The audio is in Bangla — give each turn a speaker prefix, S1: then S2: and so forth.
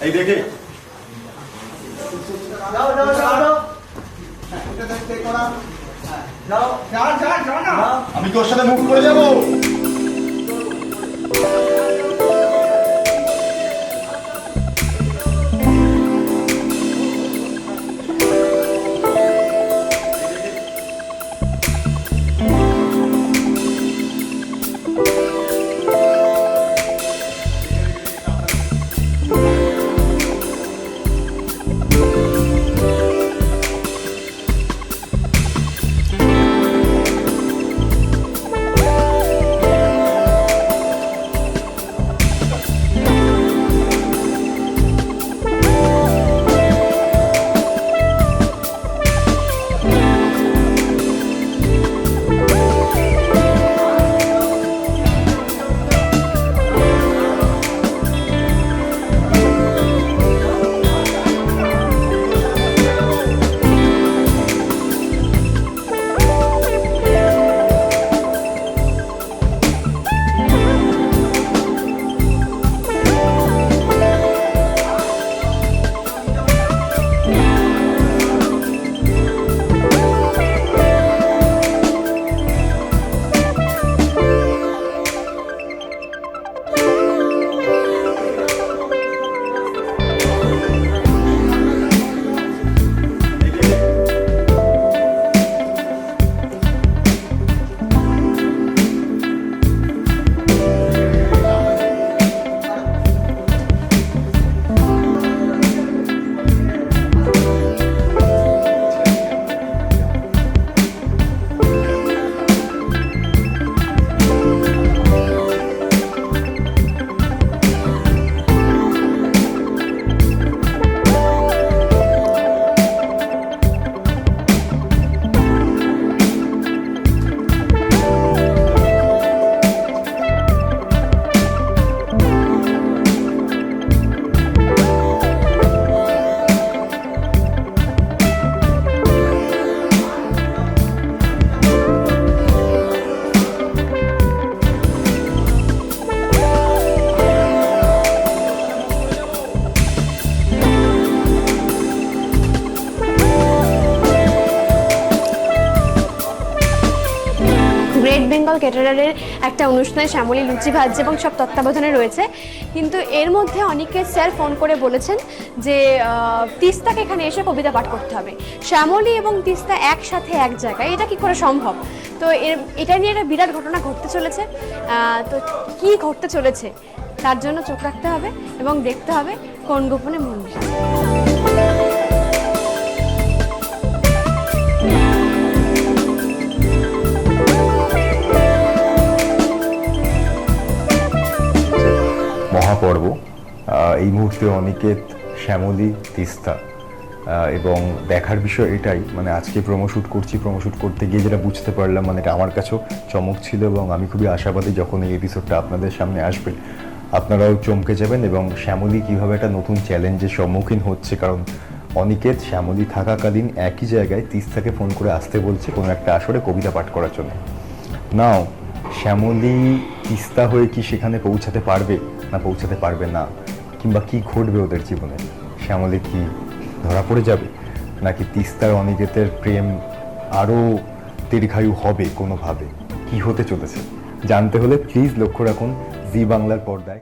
S1: এই দেখে
S2: যাও যাও যাও না
S1: আমি তোর সাথে মুখ করে যাব
S3: বেঙ্গল ক্যাটারারের একটা অনুষ্ঠানে শ্যামলী লুচি ভাজছে এবং সব তত্ত্বাবধানে রয়েছে। কিন্তু এর মধ্যে অনেকে স্যার ফোন করে বলেছেন যে তিস্তাকে এখানে এসে কবিতা পাঠ করতে হবে। শ্যামলী এবং তিস্তা একসাথে এক জায়গায়, এটা কি করে সম্ভব? তো এর, এটা নিয়ে একটা বিরাট ঘটনা ঘটতে চলেছে। তো কি ঘটতে চলেছে, তার জন্য চোখ রাখতে হবে এবং দেখতে হবে কোন গোপনে মন্দির
S4: এই মুহূর্তে অনিকেত শ্যামলী, তিস্তা এবং দেখার বিষয় এটাই। মানে আজকে প্রমোশুট করছি প্রমোশুট করতে গিয়ে যেটা বুঝতে পারলাম মানে এটা আমার কাছেও চমক ছিল এবং আমি খুবই আশাবাদী যখন এই এপিসোডটা আপনাদের সামনে আসবে। আপনারাও চমকে যাবেন এবং শ্যামলী কীভাবে একটা নতুন চ্যালেঞ্জের সম্মুখীন হচ্ছে, কারণ অনিকেত শ্যামলী থাকাকালীন একই জায়গায় তিস্তাকে ফোন করে আসতে বলছে কোনো একটা আসরে কবিতা পাঠ করার জন্য। নাও শ্যামলী, তিস্তা হয়ে কি সেখানে পৌঁছাতে পারবে না পৌঁছাতে পারবে না? কিংবা কি ঘটবে ওদের জীবনে? শ্যামলে কি ধরা পড়ে যাবে? নাকি তিস্তার অনিকেতের প্রেম আরও দীর্ঘায়ু হবে কোনোভাবে? কি হতে চলেছে? জানতে হলে প্লিজ লক্ষ্য রাখুন জি বাংলার পর্দায়।